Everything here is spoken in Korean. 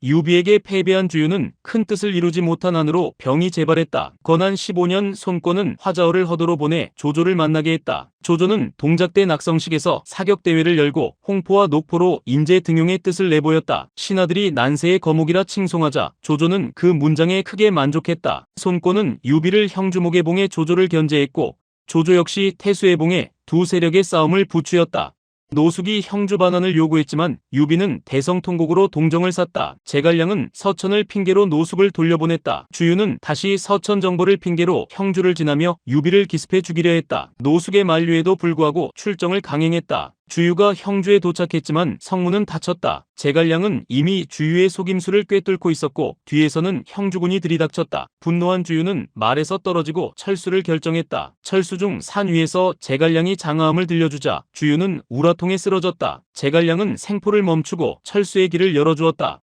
유비에게 패배한 주유는 큰 뜻을 이루지 못한 안으로 병이 재발했다. 건한 15년 손권은 화자어를 허도로 보내 조조를 만나게 했다. 조조는 동작대 낙성식에서 사격대회를 열고 홍포와 녹포로 인재 등용의 뜻을 내보였다. 신하들이 난세의 거목이라 칭송하자 조조는 그 문장에 크게 만족했다. 손권은 유비를 형주목의 봉에 조조를 견제했고 조조 역시 태수의 봉에 두 세력의 싸움을 부추였다. 노숙이 형주 반환을 요구했지만 유비는 대성통곡으로 동정을 샀다. 제갈량은 서천을 핑계로 노숙을 돌려보냈다. 주유는 다시 서천 정보를 핑계로 형주를 지나며 유비를 기습해 죽이려 했다. 노숙의 만류에도 불구하고 출정을 강행했다. 주유가 형주에 도착했지만 성문은 닫혔다. 제갈량은 이미 주유의 속임수를 꿰뚫고 있었고 뒤에서는 형주군이 들이닥쳤다. 분노한 주유는 말에서 떨어지고 철수를 결정했다. 철수 중 산 위에서 제갈량이 장화함을 들려주자 주유는 우라통에 쓰러졌다. 제갈량은 생포를 멈추고 철수의 길을 열어주었다.